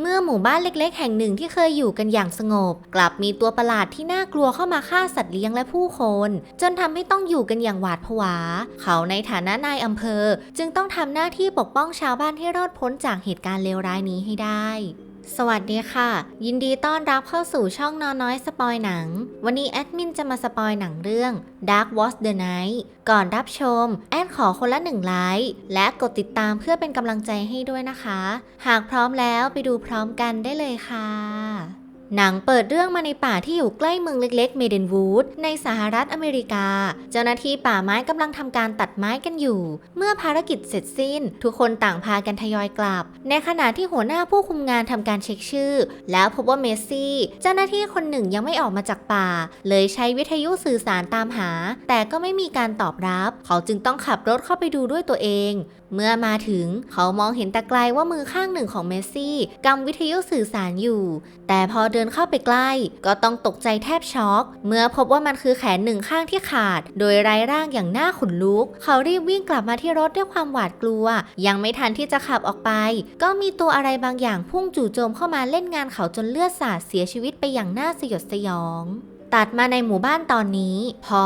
เมื่อหมู่บ้านเล็กๆ แห่งหนึ่งที่เคยอยู่กันอย่างสงบ กลับมีตัวประหลาดที่น่ากลัวเข้ามาฆ่าสัตว์เลี้ยงและผู้คน จนทำให้ต้องอยู่กันอย่างหวาดผวา เขาในฐานะนายอำเภอ จึงต้องทำหน้าที่ปกป้องชาวบ้านให้รอดพ้นจากเหตุการณ์เลวร้ายนี้ให้ได้ สวัสดีค่ะ ยินดีต้อนรับเข้าสู่ช่องนอนน้อยสปอยหนัง วันนี้แอดมินจะมาสปอยหนังเรื่อง Dark Was the Night ก่อนรับชม แอดขอคนละหนึ่งไลค์และกดติดตามเพื่อเป็นกำลังใจให้ด้วยนะคะ หากพร้อมแล้วไปดูพร้อมกันได้เลยค่ะ หนังเปิดเรื่องมาในป่าที่อยู่ใกล้เมืองเล็กๆ เมเดนวูดในสหรัฐอเมริกา เจ้าหน้าที่ป่าไม้กำลังทำการตัดไม้กันอยู่ เมื่อภารกิจเสร็จสิ้น ทุกคนต่างพากันทยอยกลับ ในขณะที่หัวหน้าผู้คุมงานทำการเช็คชื่อ แล้วพบว่าเมสซี่ เจ้าหน้าที่คนหนึ่งยังไม่ออกมาจากป่า เลยใช้วิทยุสื่อสารตามหา แต่ก็ไม่มีการตอบรับ เขาจึงต้องขับรถเข้าไปดูด้วยตัวเองเมื่อมาถึงเขามองเห็นแต่ไกลว่ามือข้างหนึ่งของเมสซี่กำวิทยุสื่อสารอยู่ แต่พอเดินเข้าไปใกล้ ก็ต้องตกใจแทบช็อกเมื่อพบว่ามันคือแขนหนึ่งข้างที่ขาด โดยไร้ร่างอย่างน่าขนลุก เขารีบวิ่งกลับมาที่รถด้วยความหวาดกลัว ยังไม่ทันที่จะขับออกไป ก็มีตัวอะไรบางอย่างพุ่งจู่โจมเข้ามาเล่นงานเขาจนเลือดสาดเสียชีวิตไปอย่างน่าสยดสยอง ตัดมาในหมู่บ้านตอนนี้ พอ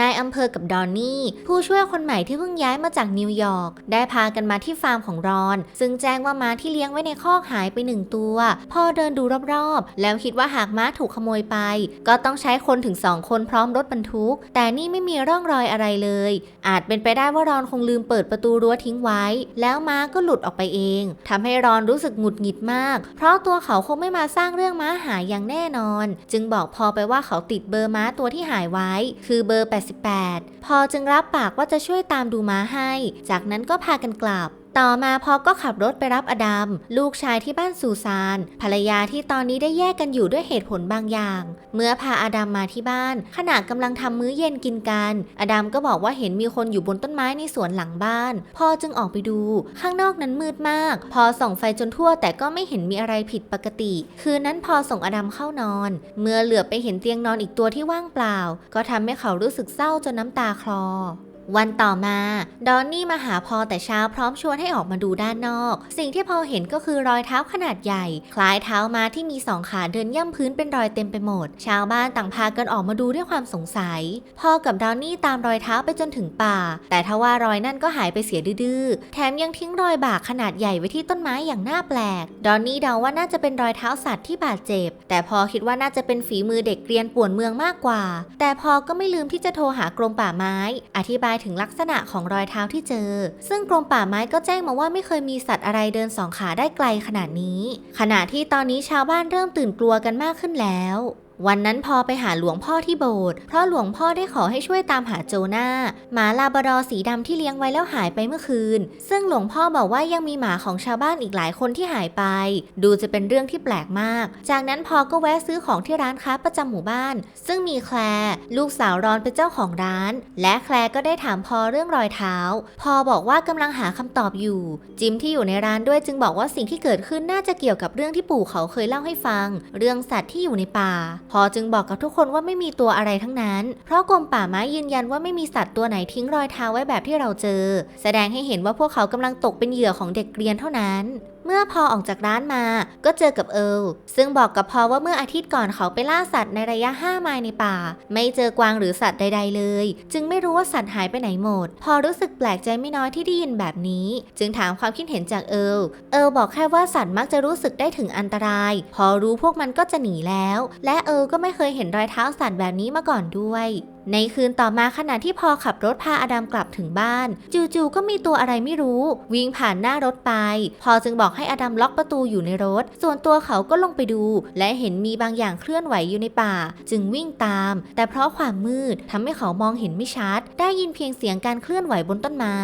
นายอำเภอกับดอนนี่ ผู้ช่วยคนใหม่ที่เพิ่งย้ายมาจากนิวยอร์กได้พากันมาที่ฟาร์มของรอน ซึ่งแจ้งว่าม้าที่เลี้ยงไว้ในคอกหายไปหนึ่งตัว พอเดินดูรอบๆ แล้วคิดว่าหากม้าถูกขโมยไป ก็ต้องใช้คนถึงสองคนพร้อมรถบรรทุก แต่นี่ไม่มีร่องรอยอะไรเลย อาจเป็นไปได้ว่ารอนคงลืมเปิดประตูรั้วทิ้งไว้ แล้วม้าก็หลุดออกไปเองทำให้รอนรู้สึกหงุดหงิดมาก เพราะตัวเขาคงไม่มาสร้างเรื่องม้าหายอย่างแน่นอน จึงบอกพอไปว่าเขาติดเบอร์ม้าตัวที่หายไว้ คือเบอร์ 88 พอจึงรับปากว่าจะช่วยตามดูม้าให้ จากนั้นก็พากันกลับ ต่อมาพอก็ขับรถไปรับอดัมลูกชายที่บ้านซูซาน ภรรยาที่ตอนนี้ได้แยกกันอยู่ด้วยเหตุผลบางอย่าง เมื่อพาอดัมมาที่บ้าน ขณะกำลังทำมื้อเย็นกินกัน อดัมก็บอกว่าเห็นมีคนอยู่บนต้นไม้ในสวนหลังบ้าน พ่อจึงออกไปดู ข้างนอกนั้นมืดมาก พอส่องไฟจนทั่วแต่ก็ไม่เห็นมีอะไรผิดปกติ คืนนั้นพอส่งอดัมเข้านอน เมื่อเหลือบไปเห็นเตียงนอนอีกตัวที่ว่างเปล่า ก็ทำให้เขารู้สึกเศร้าจนน้ำตาคลอ วันต่อมา ดอนนี่มาหาพอแต่เช้าพร้อมชวนให้ออกมาดูด้านนอก สิ่งที่พอเห็นก็คือรอยเท้าขนาดใหญ่ คล้ายเท้ามาที่มีสองขาเดินย่ำพื้นเป็นรอยเต็มไปหมด ชาวบ้านต่างพากันออกมาดูด้วยความสงสัย พอกับดอนนี่ตามรอยเท้าไปจนถึงป่า แต่ทว่ารอยนั่นก็หายไปเสียดื้อแถมยังทิ้งรอยบากขนาดใหญ่ไว้ที่ต้นไม้อย่างน่าแปลก ดอนนี่เดาว่าน่าจะเป็นรอยเท้าสัตว์ที่บาดเจ็บ แต่พอคิดว่าน่าจะเป็นฝีมือเด็กเรียนป่วนเมืองมากกว่า แต่พอก็ไม่ลืมที่จะโทรหากรมป่าไม้ อธิบายถึงลักษณะของรอยเท้าที่เจอ ซึ่งกรมป่าไม้ก็แจ้งมาว่าไม่เคยมีสัตว์อะไรเดินสองขาได้ไกลขนาดนี้ ขณะที่ตอนนี้ชาวบ้านเริ่มตื่นกลัวกันมากขึ้นแล้ว วันนั้นพอไปหาหลวงพ่อที่โบสถ์เพราะหลวงพ่อได้ขอให้ช่วยตามหาโจนาหมาลาบราดอสีดำที่เลี้ยงไว้แล้วหายไปเมื่อคืน ซึ่งหลวงพ่อบอกว่ายังมีหมาของชาวบ้านอีกหลายคนที่หายไป ดูจะเป็นเรื่องที่แปลกมาก จากนั้นพอก็แวะซื้อของที่ร้านค้าประจำหมู่บ้าน ซึ่งมีแคลร์ลูกสาวรอนเป็นเจ้าของร้าน และแคลร์ก็ได้ถามพอเรื่องรอยเท้า พอบอกว่ากำลังหาคำตอบอยู่ จิมที่อยู่ในร้านด้วยจึงบอกว่าสิ่งที่เกิดขึ้นน่าจะเกี่ยวกับเรื่องที่ปู่เขาเคยเล่าให้ฟัง เรื่องสัตว์ที่อยู่ในป่าพอจึงบอกกับทุกคนว่าไม่มีตัวอะไรทั้งนั้น เพราะกรมป่าไม้ยืนยันว่าไม่มีสัตว์ตัวไหนทิ้งรอยเท้าไว้แบบที่เราเจอ แสดงให้เห็นว่าพวกเขากำลังตกเป็นเหยื่อของเด็กเรียนเท่านั้น เมื่อพอออกจากร้านมาก็เจอกับเอิร์ลซึ่งบอกกับพอว่าเมื่ออาทิตย์ก่อนเขาไปล่าสัตว์ในระยะ 5 ไมล์ในป่า ไม่เจอกวางหรือสัตว์ใด ๆ เลย จึงไม่รู้ว่าสัตว์หายไปไหนหมด พอรู้สึกแปลกใจไม่น้อยที่ได้ยินแบบนี้ จึงถามความคิดเห็นจากเอิร์ลเอิร์ลบอกแค่ว่าสัตว์มักจะรู้สึกได้ถึงอันตราย พอรู้พวกมันก็จะหนีแล้ว และเอิร์ลก็ไม่เคยเห็นรอยเท้าสัตว์แบบนี้มาก่อนด้วย ในคืนต่อมาขณะที่พอขับรถพาอดัมกลับถึงบ้าน จู่ๆก็มีตัวอะไรไม่รู้ วิ่งผ่านหน้ารถไป พอจึงบอกให้อดัมล็อกประตูอยู่ในรถ ส่วนตัวเขาก็ลงไปดู และเห็นมีบางอย่างเคลื่อนไหวอยู่ในป่า จึงวิ่งตาม แต่เพราะความมืดทำให้เขามองเห็นไม่ชัด ได้ยินเพียงเสียงการเคลื่อนไหวบนต้นไม้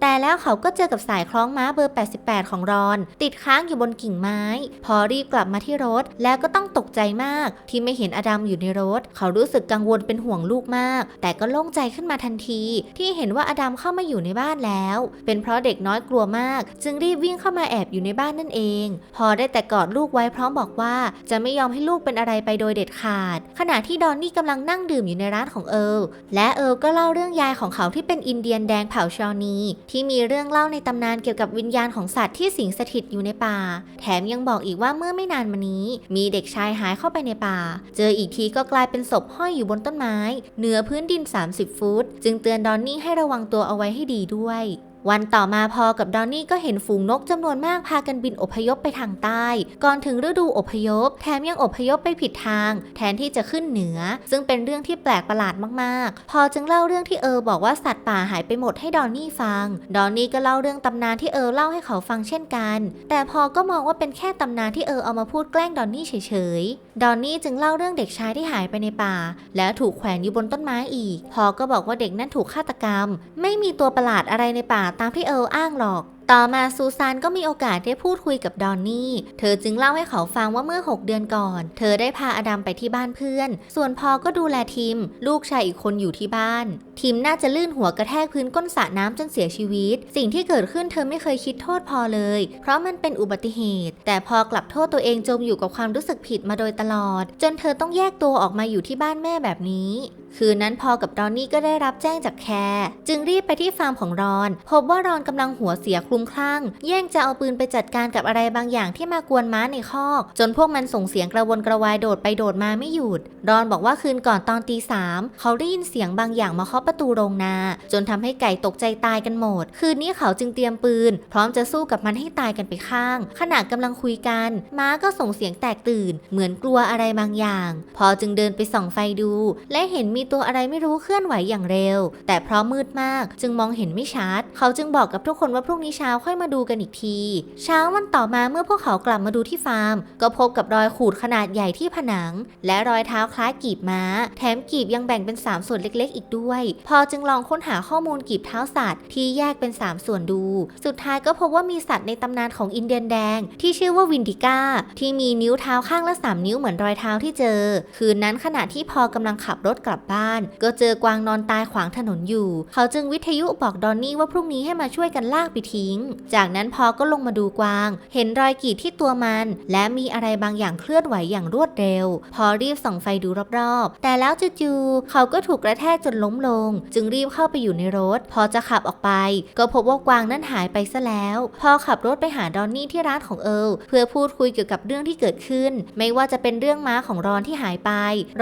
แต่แล้วเขาก็เจอกับสายคล้องม้าเบอร์ 88 ของรอน ติดค้างอยู่บนกิ่งไม้ พอรีบกลับมาที่รถ แล้วก็ต้องตกใจมาก ที่ไม่เห็นอดัมอยู่ในรถ เขารู้สึกกังวลเป็นห่วงลูกมากๆแต่ก็โล่งใจขึ้นมาทันทีที่เห็นว่าอดัมเข้ามาอยู่ในบ้านแล้ว เป็นเพราะเด็กน้อยกลัวมาก จึงรีบวิ่งเข้ามาแอบอยู่ในบ้านนั่นเอง พอได้แต่กอดลูกไว้พร้อมบอกว่า จะไม่ยอมให้ลูกเป็นอะไรไปโดยเด็ดขาด ขณะที่ดอนนี่กำลังนั่งดื่มอยู่ในร้านของเอิร์ลและเอิร์ลก็เล่าเรื่องยายของเขาที่เป็นอินเดียนแดงเผ่าชอนีที่มีเรื่องเล่าในตำนานเกี่ยวกับวิญญาณของสัตว์ที่สิงสถิตอยู่ในป่า แถมยังบอกอีกว่าเมื่อไม่นานมานี้ มีเด็กชายหายเข้าไปในป่า เจออีกทีก็กลายเป็นศพห้อยอยู่บนต้นไม้เหนือพื้นดิน 30 ฟุต จึงเตือนดอนนี่ให้ระวังตัวเอาไว้ให้ดีด้วย วันต่อมาพอกับดอนนี่ก็เห็นฝูงนกจำนวนมากพากันบินอพยพไปทางใต้ ก่อนถึงฤดูอพยพ แถมยังอพยพไปผิดทาง แทนที่จะขึ้นเหนือ ซึ่งเป็นเรื่องที่แปลกประหลาดมากๆ พอจึงเล่าเรื่องที่เออบอกว่าสัตว์ป่าหายไปหมดให้ดอนนี่ฟัง ดอนนี่ก็เล่าเรื่องตำนานที่เออเล่าให้เขาฟังเช่นกัน แต่พอก็มองว่าเป็นแค่ตำนานที่เออเอามาพูดแกล้งดอนนี่เฉยๆ ดอนนี่จึงเล่าเรื่องเด็กชายที่หายไปในป่า แล้วถูกแขวนอยู่บนต้นไม้อีก พอก็บอกว่าเด็กนั่นถูกฆาตกรรม ไม่มีตัวประหลาดอะไรในป่าตามที่เอออ้างหรอก ต่อมาซูซานก็มีโอกาสได้พูดคุยกับดอนนี่ เธอจึงเล่าให้เขาฟังว่าเมื่อ 6 เดือนก่อน เธอได้พาอดัมไปที่บ้านเพื่อน ส่วนพอก็ดูแลทิม ลูกชายอีกคนอยู่ที่บ้าน ทิมน่าจะลื่นหัวกระแทกพื้นก้นสระน้ำจนเสียชีวิต สิ่งที่เกิดขึ้นเธอไม่เคยคิดโทษพอเลย เพราะมันเป็นอุบัติเหตุ แต่พอกลับโทษตัวเองจมอยู่กับความรู้สึกผิดมาโดยตลอด จนเธอต้องแยกตัวออกมาอยู่ที่บ้านแม่แบบนี้คืนนั้นพอกับดอนนี่ก็ได้รับแจ้งจากแคร์จึงรีบไปที่ฟาร์มของรอน พบว่ารอนกำลังหัวเสียคลุ้มคลั่ง แย่งจะเอาปืนไปจัดการกับอะไรบางอย่างที่มากวนม้าในคอก จนพวกมันส่งเสียงกระวนกระวายโดดไปโดดมาไม่หยุด รอนบอกว่าคืนก่อนตอนตีสามเขาได้ยินเสียงบางอย่างมาเคาะประตูโรงนา จนทำให้ไก่ตกใจตายกันหมด คืนนี้เขาจึงเตรียมปืน พร้อมจะสู้กับมันให้ตายกันไปข้าง ขณะกำลังคุยกัน ม้าก็ส่งเสียงแตกตื่น เหมือนกลัวอะไรบางอย่าง พอจึงเดินไปส่องไฟดู และเห็นมีตัวอะไรไม่รู้เคลื่อนไหวอย่างเร็ว แต่เพราะมืดมากจึงมองเห็นไม่ชัด เขาจึงบอกกับทุกคนว่าพรุ่งนี้เช้าค่อยมาดูกันอีกที เช้าวันต่อมาเมื่อพวกเขากลับมาดูที่ฟาร์ม ก็พบกับรอยขูดขนาดใหญ่ที่ผนัง และรอยเท้าคล้ายกีบม้า แถมกีบยังแบ่งเป็น 3 ส่วนเล็กๆ อีกด้วย พอจึงลองค้นหาข้อมูลกีบเท้าสัตว์ที่แยกเป็น 3 ส่วนดู สุดท้ายก็พบว่ามีสัตว์ในตำนานของอินเดียนแดง ที่ชื่อว่าวินดิก้าที่มีนิ้วเท้าข้างละ 3 นิ้วเหมือนรอยเท้าที่เจอ คืนนั้นขณะที่พอกำลังขับรถกลับบ้าน ก็เจอกวางนอนตายขวางถนนอยู่ เขาจึงวิทยุบอกดอนนี่ว่าพรุ่งนี้ให้มาช่วยกันลากไปทิ้ง จากนั้นพอก็ลงมาดูกวาง เห็นรอยกีดที่ตัวมัน และมีอะไรบางอย่างเคลื่อนไหวอย่างรวดเร็ว พอรีบส่องไฟดูรอบๆ แต่แล้วจู่ๆเขาก็ถูกกระแทกจนล้มลง จึงรีบเข้าไปอยู่ในรถ พอจะขับออกไป ก็พบว่ากวางนั้นหายไปซะแล้ว พอขับรถไปหาดอนนี่ที่ร้านของเอิร์ลเพื่อพูดคุยเกี่ยวกับเรื่องที่เกิดขึ้น ไม่ว่าจะเป็นเรื่องม้าของรอนที่หายไป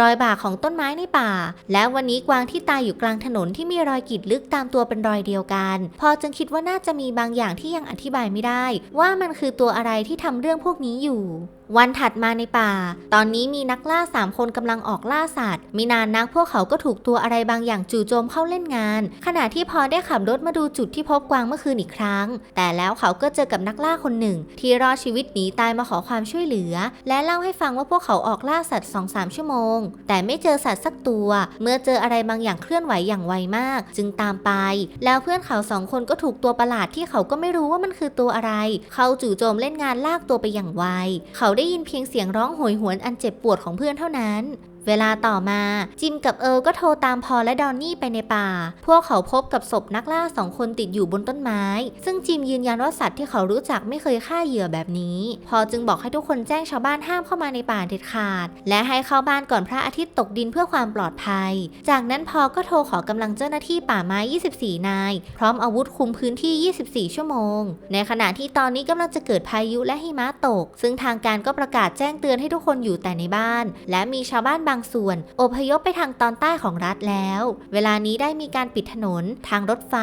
รอยบากของต้นไม้ในป่าและวันนี้กวางที่ตายอยู่กลางถนนที่มีรอยกีดลึกตามตัวเป็นรอยเดียวกัน พอจึงคิดว่าน่าจะมีบางอย่างที่ยังอธิบายไม่ได้ ว่ามันคือตัวอะไรที่ทำเรื่องพวกนี้อยู่วันถัดมาในป่า ตอนนี้มีนักล่าสามคนกำลังออกล่าสัตว์ม่นานนักพวกเขาก็ถูกตัวอะไรบางอย่างจู่โจมเข้าเล่นงาน ขณะที่พอได้ขับรถมาดูจุดที่พบกวางเมื่อคืนอีกครั้ง แต่แล้วเขาก็เจอกับนักล่าคนหนึ่ง ที่รอดชีวิตหนีตายมาขอความช่วยเหลือ และเล่าให้ฟังว่าพวกเขาออกล่าสัตว์2-3ชั่วโมง แต่ไม่เจอสัตว์สักตัวเมื่อเจออะไรบางอย่างเคลื่อนไหวอย่างไวมาก จึงตามไป แล้วเพื่อนเขาสองคนก็ถูกตัวประหลาดที่เขาก็ไม่รู้ว่ามันคือตัวอะไร เขาจู่โจมเล่นงานลากตัวไปอย่างไว เขาได้ยินเพียงเสียงร้องโหยหวนอันเจ็บปวดของเพื่อนเท่านั้น เวลาต่อมาจิมกับเอิร์ก็โทรตามพอและดอนนี่ไปในป่า พวกเขาพบกับศพนักล่าสองคนติดอยู่บนต้นไม้ ซึ่งจิมยืนยันว่าสัตว์ที่เขารู้จักไม่เคยฆ่าเหยื่อแบบนี้ พอจึงบอกให้ทุกคนแจ้งชาวบ้านห้ามเข้ามาในป่าเด็ดขาด และให้เข้าบ้านก่อนพระอาทิตย์ตกดินเพื่อความปลอดภัย จากนั้นพอก็โทรขอกำลังเจ้าหน้าที่ป่าไม้ 24 นาย พร้อมอาวุธคุมพื้นที่ 24 ชั่วโมง ในขณะที่ตอนนี้กำลังจะเกิดพายุและหิมะตก ซึ่งทางการก็ประกาศแจ้งเตือนให้ทุกคนอยู่แต่ในบ้าน และมีชาวบ้านบางางส่วนอพยพไปทางตอนใต้ของรัฐแล้ว เวลานี้ได้มีการปิดถนน ทางรถไฟ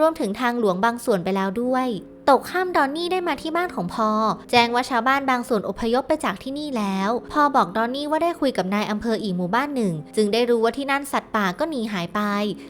รวมถึงทางหลวงบางส่วนไปแล้วด้วย ตกข้ามดอนนี่ได้มาที่บ้านของพอ แจ้งว่าชาวบ้านบางส่วนอพยพไปจากที่นี่แล้ว พอบอกดอนนี่ว่าได้คุยกับนายอำเภออีกหมู่บ้านหนึ่ง จึงได้รู้ว่าที่นั่นสัตว์ป่าก็หนีหายไป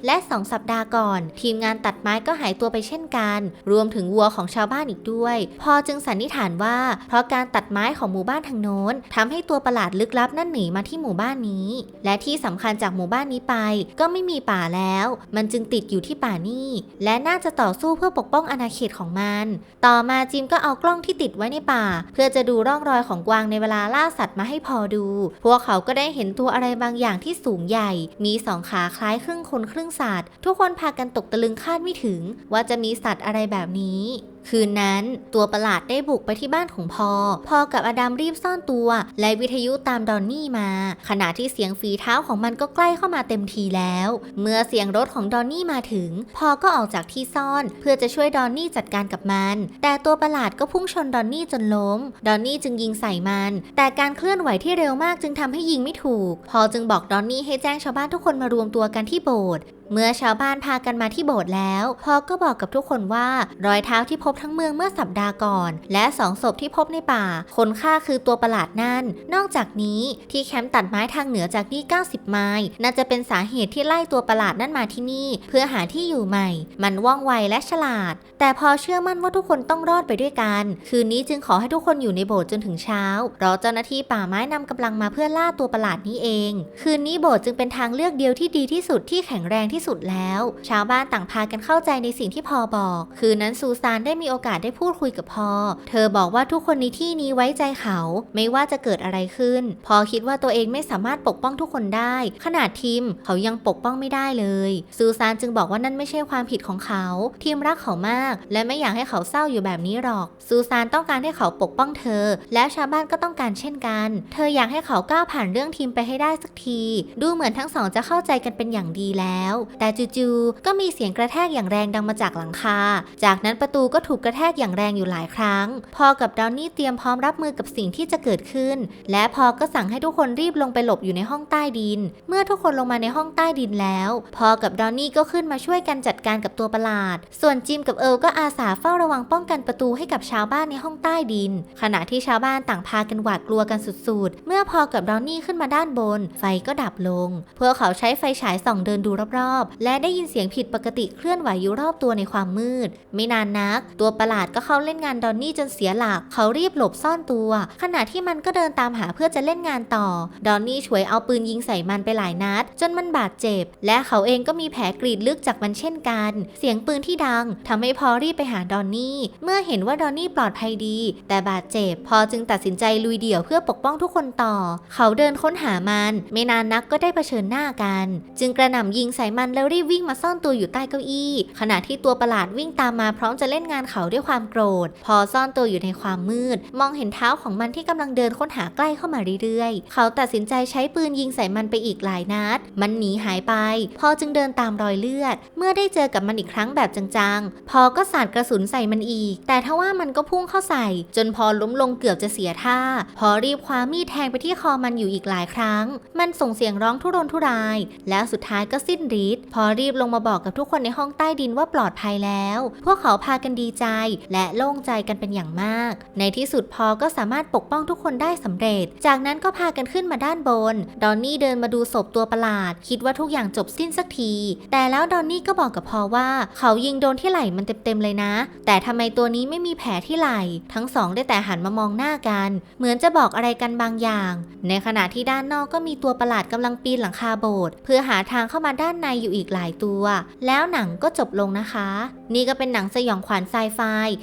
และสองสัปดาห์ก่อน ทีมงานตัดไม้ก็หายตัวไปเช่นกัน รวมถึงวัวของชาวบ้านอีกด้วย พอจึงสันนิษฐานว่า เพราะการตัดไม้ของหมู่บ้านทางโน้นทำให้ตัวประหลาดลึกลับนั่นหนีมาที่หมู่บ้านนี้ และที่สำคัญจากหมู่บ้านนี้ไป ก็ไม่มีป่าแล้ว มันจึงติดอยู่ที่ป่านี่และน่าจะต่อสู้เพื่อปกป้องอาณาเขตของมันต่อมาจิมก็เอากล้องที่ติดไว้ในป่า เพื่อจะดูร่องรอยของกวางในเวลาล่าสัตว์มาให้พอดู พวกเขาก็ได้เห็นตัวอะไรบางอย่างที่สูงใหญ่ มีสองขาคล้ายครึ่งคนครึ่งสัตว์ทุกคนพากันตกตะลึงคาดไม่ถึง ว่าจะมีสัตว์อะไรแบบนี้คืนนั้นตัวประหลาดได้บุกไปที่บ้านของพอ พอกับอดัมรีบซ่อนตัว และวิทยุตามดอนนี่มา ขณะที่เสียงฝีเท้าของมันก็ใกล้เข้ามาเต็มทีแล้ว เมื่อเสียงรถของดอนนี่มาถึง พอก็ออกจากที่ซ่อน เพื่อจะช่วยดอนนี่จัดการกับมัน แต่ตัวประหลาดก็พุ่งชนดอนนี่จนล้ม ดอนนี่จึงยิงใส่มัน แต่การเคลื่อนไหวที่เร็วมากจึงทำให้ยิงไม่ถูก พอจึงบอกดอนนี่ให้แจ้งชาวบ้านทุกคนมารวมตัวกันที่โบสถ์ เมื่อชาวบ้านพากันมาที่โบสถ์แล้วพอก็บอกกับทุกคนว่ารอยเท้าที่พบทั้งเมืองเมื่อสัปดาห์ก่อน และสองศพที่พบในป่า คนฆ่าคือตัวประหลาดนั่น นอกจากนี้ที่แคมป์ตัดไม้ทางเหนือจากนี่ 90 ไมล์น่าจะเป็นสาเหตุที่ไล่ตัวประหลาดนั่นมาที่นี่ เพื่อหาที่อยู่ใหม่ มันว่องไวและฉลาด แต่พอเชื่อมั่นว่าทุกคนต้องรอดไปด้วยกัน คืนนี้จึงขอให้ทุกคนอยู่ในโบสถ์จนถึงเช้ารอเจ้าหน้าที่ป่าไม้นำกำลังมาเพื่อล่าตัวประหลาดนี้เอง คืนนี้โบสถ์จึงเป็นทางเลือกเดียวที่ดีที่สุดที่แข็งแรงที่สุดแล้ว ชาวบ้านต่างพากันเข้าใจในสิ่งที่พอบอก คืนนั้นซูซานได้มีโอกาสได้พูดคุยกับพอ เธอบอกว่าทุกคนในที่นี้ไว้ใจเขา ไม่ว่าจะเกิดอะไรขึ้น พอคิดว่าตัวเองไม่สามารถปกป้องทุกคนได้ ขนาดทีมเขายังปกป้องไม่ได้เลย ซูซานจึงบอกว่านั่นไม่ใช่ความผิดของเขา ทีมรักเขามาก และไม่อยากให้เขาเศร้าอยู่แบบนี้หรอก ซูซานต้องการให้เขาปกป้องเธอ และชาวบ้านก็ต้องการเช่นกัน เธออยากให้เขาก้าวผ่านเรื่องทีมไปให้ได้สักที ดูเหมือนทั้งสองจะเข้าใจกันเป็นอย่างดีแล้วแต่จู่ๆก็มีเสียงกระแทกอย่างแรงดังมาจากหลังคา จากนั้นประตูก็ถูกกระแทกอย่างแรงอยู่หลายครั้ง พอกับดาวนี่เตรียมพร้อมรับมือกับสิ่งที่จะเกิดขึ้น และพอก็สั่งให้ทุกคนรีบลงไปหลบอยู่ในห้องใต้ดิน เมื่อทุกคนลงมาในห้องใต้ดินแล้ว พอกับดอนนี่ก็ขึ้นมาช่วยกันจัดการกับตัวประหลาด ส่วนจิมกับเอิร์ลก็อาสาเฝ้าระวังป้องกันประตูให้กับชาวบ้านในห้องใต้ดิน ขณะที่ชาวบ้านต่างพากันหวาดกลัวกันสุดๆ เมื่อพอกับดอนนี่ขึ้นมาด้านบน ไฟก็ดับลง พวกเขาใช้ไฟฉายส่องเดินดูรอบ และได้ยินเสียงผิดปกติเคลื่อนไหวอยู่รอบตัวในความมืด ไม่นานนัก ตัวประหลาดก็เข้าเล่นงานดอนนี่จนเสียหลัก เขารีบหลบซ่อนตัว ขณะที่มันก็เดินตามหาเพื่อจะเล่นงานต่อ ดอนนี่ช่วยเอาปืนยิงใส่มันไปหลายนัด จนมันบาดเจ็บ และเขาเองก็มีแผลกรีดลึกจากมันเช่นกัน เสียงปืนที่ดังทำให้พอรีบไปหาดอนนี่ เมื่อเห็นว่าดอนนี่ปลอดภัยดี แต่บาดเจ็บ พอจึงตัดสินใจลุยเดี่ยวเพื่อปกป้องทุกคนต่อ เขาเดินค้นหามัน ไม่นานนักก็ได้เผชิญหน้ากัน จึงกระหน่ำยิงใส่มันแล้วรีบวิ่งมาซ่อนตัวอยู่ใต้เก้าอี้ ขณะที่ตัวประหลาดวิ่งตามมาพร้อมจะเล่นงานเขาด้วยความโกรธ พอซ่อนตัวอยู่ในความมืด มองเห็นเท้าของมันที่กำลังเดินค้นหาใกล้เข้ามาเรื่อยๆ เขาตัดสินใจใช้ปืนยิงใส่มันไปอีกหลายนัด มันหนีหายไป พอจึงเดินตามรอยเลือด เมื่อได้เจอกับมันอีกครั้งแบบจังๆ พอก็สาดกระสุนใส่มันอีก แต่ทว่ามันก็พุ่งเข้าใส่ จนพอล้มลงเกือบจะเสียท่า พอรีบคว้ามีดแทงไปที่คอมันอยู่อีกหลายครั้ง มันส่งเสียงร้องทุรนทุราย แล้วสุดท้ายก็สิ้นฤทธิ์พอรีบลงมาบอกกับทุกคนในห้องใต้ดินว่าปลอดภัยแล้ว พวกเขาพากันดีใจ และโล่งใจกันเป็นอย่างมาก ในที่สุดพอก็สามารถปกป้องทุกคนได้สำเร็จ จากนั้นก็พากันขึ้นมาด้านบน ดอนนี่เดินมาดูศพตัวประหลาด คิดว่าทุกอย่างจบสิ้นสักที แต่แล้วดอนนี่ก็บอกกับพอว่า เขายิงโดนที่ไหล่มันเต็มๆเลยนะ แต่ทำไมตัวนี้ไม่มีแผลที่ไหล่ ทั้งสองได้แต่หันมามองหน้ากัน เหมือนจะบอกอะไรกันบางอย่าง ในขณะที่ด้านนอกก็มีตัวประหลาดกำลังปีนหลังคาโบสถ์เพื่อหาทางเข้ามาด้านในอยู่อีกหลายตัว แล้วหนังก็จบลงนะคะ นี่ก็เป็นหนังสยองขวัญไซไฟ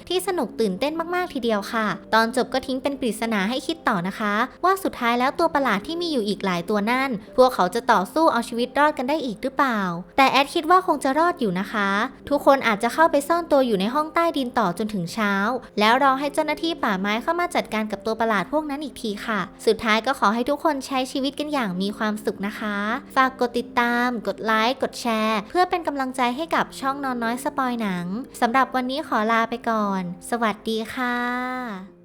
ที่สนุกตื่นเต้นมาก ๆ ทีเดียวค่ะ ตอนจบก็ทิ้งเป็นปริศนาให้คิดต่อนะคะ ว่าสุดท้ายแล้วตัวประหลาดที่มีอยู่อีกหลายตัวนั่น พวกเขาจะต่อสู้เอาชีวิตรอดกันได้อีกหรือเปล่า แต่แอดคิดว่าคงจะรอดอยู่นะคะ ทุกคนอาจจะเข้าไปซ่อนตัวอยู่ในห้องใต้ดินต่อจนถึงเช้า แล้วรอให้เจ้าหน้าที่ป่าไม้เข้ามาจัดการกับตัวประหลาดพวกนั้นอีกทีค่ะ สุดท้ายก็ขอให้ทุกคนใช้ชีวิตกันอย่างมีความสุขนะคะ ฝากกดติดตาม กดไลค์ กดดแชร์ เพื่อเป็นกำลังใจให้กับช่องนอนน้อยสปอยหนังสำหรับวันนี้ขอลาไปก่อน สวัสดีค่ะ